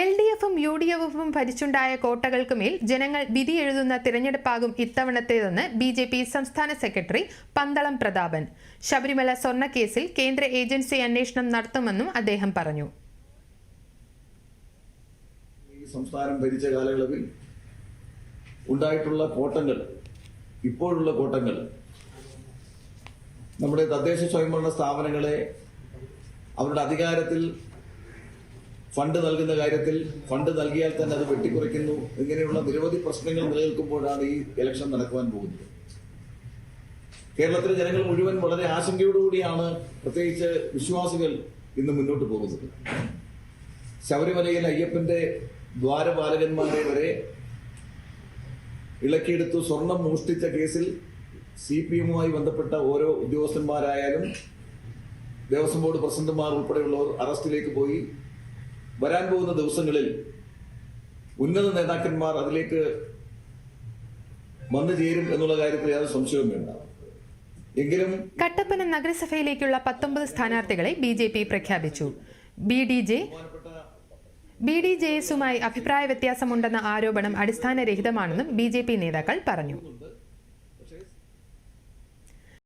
L D എഫും U D എഫും ഭരിച്ചുണ്ടായ കോട്ടകൾക്ക് മേൽ ജനങ്ങൾ വിധി എഴുതുന്ന തിരഞ്ഞെടുപ്പാകും ഇത്തവണത്തേതെന്ന് ബി ജെ പി സംസ്ഥാന സെക്രട്ടറി പന്തളം പ്രതാപൻ. ശബരിമല സ്വർണക്കേസിൽ കേന്ദ്ര ഏജൻസി അന്വേഷണം നടത്തുമെന്നും അദ്ദേഹം പറഞ്ഞു. സംസ്ഥാനം ഭരിച്ച കാലയളവിൽ ഉണ്ടായിട്ടുള്ള കോട്ടങ്ങൾ ഇപ്പോഴുള്ള കോട്ടങ്ങൾ നമ്മുടെ തദ്ദേശ സ്വയംഭരണ സ്ഥാപനങ്ങളെ അവരുടെ അധികാരത്തിൽ ഫണ്ട് നൽകുന്ന കാര്യത്തിൽ ഫണ്ട് നൽകിയാൽ തന്നെ അത് വെട്ടിക്കുറയ്ക്കുന്നു. ഇങ്ങനെയുള്ള നിരവധി പ്രശ്നങ്ങൾ നിലനിൽക്കുമ്പോഴാണ് ഈ ഇലക്ഷൻ നടക്കുവാൻ പോകുന്നത്. കേരളത്തിലെ ജനങ്ങൾ മുഴുവൻ വളരെ ആശങ്കയോടുകൂടിയാണ് പ്രത്യേകിച്ച് വിശ്വാസികൾ ഇന്ന് മുന്നോട്ട് പോകുന്നത്. ശബരിമലയിൽ അയ്യപ്പന്റെ ദ്വാരപാലകന്മാരെ വരെ ഇളക്കിയെടുത്തു സ്വർണം മോഷ്ടിച്ച കേസിൽ സി പി എമ്മുമായി ബന്ധപ്പെട്ട ഓരോ ഉദ്യോഗസ്ഥന്മാരായാലും ദേവസ്വം ബോർഡ് പ്രസിഡന്റുമാർ ഉൾപ്പെടെയുള്ളവർ അറസ്റ്റിലേക്ക് പോയി. വരാൻ പോകുന്ന ദിവസങ്ങളിൽ ഉന്നത നേതാക്കന്മാർ അതിലേക്ക് വന്നു ചേരും എന്നുള്ള കാര്യത്തിൽ യാതൊരു സംശയവും വേണ്ട. എങ്കിലും കട്ടപ്പന നഗരസഭയിലേക്കുള്ള പത്തൊമ്പത് സ്ഥാനാർത്ഥികളെ ബി ജെ പി പ്രഖ്യാപിച്ചു. B D J B D J എസുമായി അഭിപ്രായ വ്യത്യാസമുണ്ടെന്ന ആരോപണം അടിസ്ഥാനരഹിതമാണെന്നും ബി ജെ പി നേതാക്കൾ പറഞ്ഞു.